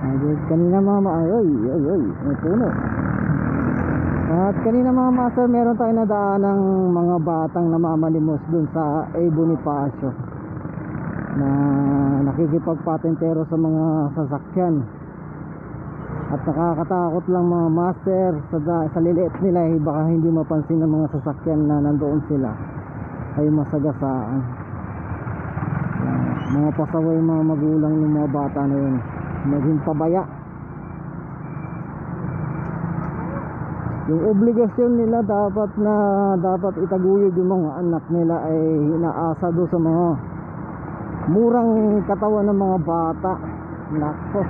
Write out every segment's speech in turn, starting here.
Ay, kanina mama, ay, ay, ay, ay, may puno. At kanina mga master, meron tayo nadaan ng mga batang namamalimos dun sa A. Bonifacio na nakikipagpatentero sa mga sasakyan. At nakakatakot lang mga master sa, sa liliit nila eh, baka hindi mapansin ng mga sasakyan na nandoon sila ay masagasaan. Ah, mga pasaway mga magulang ng mga bata na yun naging pabaya. Yung obligasyon nila dapat na dapat itaguyod yung mga anak nila ay inaasa do sa mga murang katawan ng mga bata. Nako.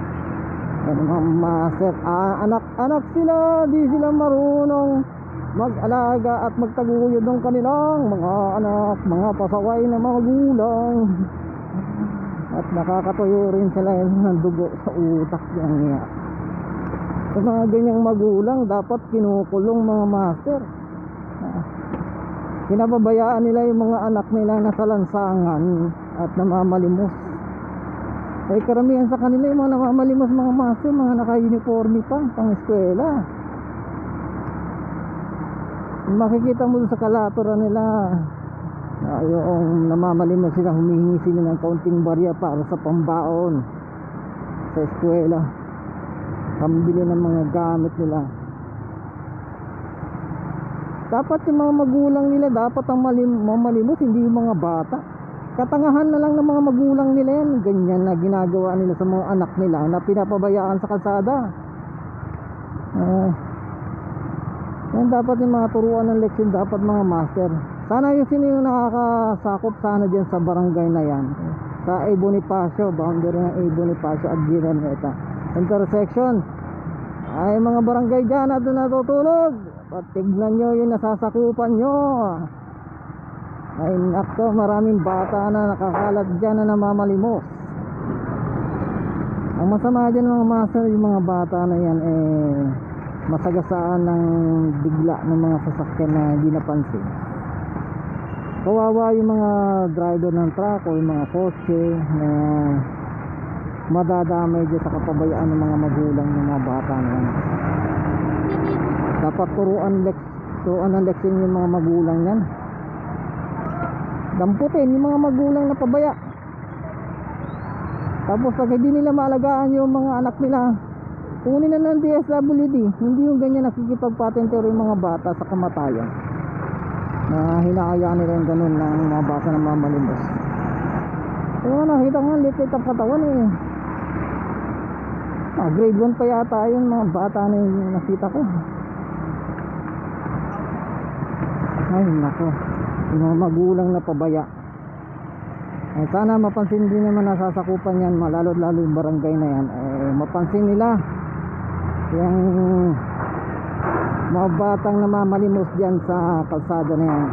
Ano mga master? Ah, anak anak sila di sila marunong mag-alaga at magtaguyod ng kanilang mga anak mga pasaway na mga gulang at nakakatuyo rin sila ng dugo sa utak yung niya sa mga ganyang magulang dapat kinukulong mga master. Pinababayaan nila yung mga anak nila na sa lansangan at namamalimos. Eh karamihan sa kanila yung mga namamalimos mga master mga naka-uniforme pa pang eskwela makikita mo sa kalatura nila na yung namamalimos sila humihingi sila ng kaunting barya para sa pambaon sa eskwela. Pambili ng mga gamit nila. Dapat yung mga magulang nila dapat ang malim mamalimos hindi yung mga bata. Katangahan na lang ng mga magulang nila yan. Ganyan na ginagawa nila sa mga anak nila na pinapabayaan sa kalsada. Ah, yan dapat yung mga turuan ng leksyon dapat mga master sana yung sino yung nakakasakop sana dyan sa barangay na yan? Sa A. Bonifacio boundary ng A. Bonifacio at Giraneta intersection. Ay mga barangay dyan doon natutulog. At tignan nyo yung nasasakupan nyo. Ay nako maraming bata na nakakalat dyan na namamalimos. Ang masama dyan mga master yung mga bata na yan eh masagasaan ng bigla ng mga sasakyan na hindi napansin kawawa yung mga driver ng truck o yung mga kotse na madadamay sa kapabayaan ng mga magulang ng mga bata na yan. Dapat turuan lek turuan ng leksyon yung mga magulang yan. Damputin yung mga magulang na pabaya. Tapos pag hindi nila maalagaan yung mga anak nila kunin na ng DSWD hindi yung ganyan nakikipagpatentero yung mga bata sa kamatayan na hinahayaan nila yung ganun ng mga bata na mamalimos Oo, nakita nga litit ang katawan eh. Ah, grade 1 pa yata yun mga bata na yung nakita ko. Ay nako. Yung mga magulang na pabaya. Ay sana mapansin din naman nasasakupan yan lalo lalo yung barangay na yan. Eh, mapansin nila. Yung mga batang namamalimos dyan sa kalsada na yan.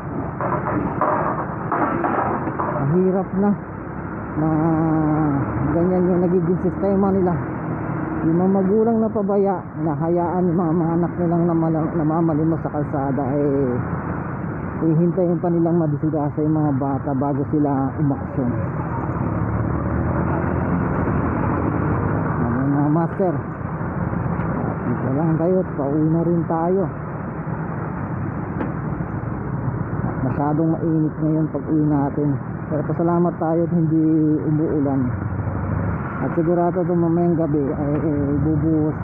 Mahirap na na ganyan yung nagiging sistema nila. Yung mga magulang na pabaya nahayaan yung mga, anak nilang namamalimos sa kalsada eh ihintayin pa nilang madisgrasya yung mga bata bago sila umaksyon. Mga master dito lang tayo at pauwi na rin tayo. At masyadong mainit ngayon pag uwi natin. Pero pasalamat tayo at hindi umuulan. At sigurado itong mamayang gabi ay, ay bubuhos.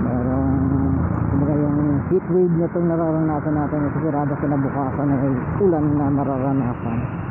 Merong kumbaga yung heat wave na itong nararanasan natin sigurado kinabukasan ay ulan na mararanasan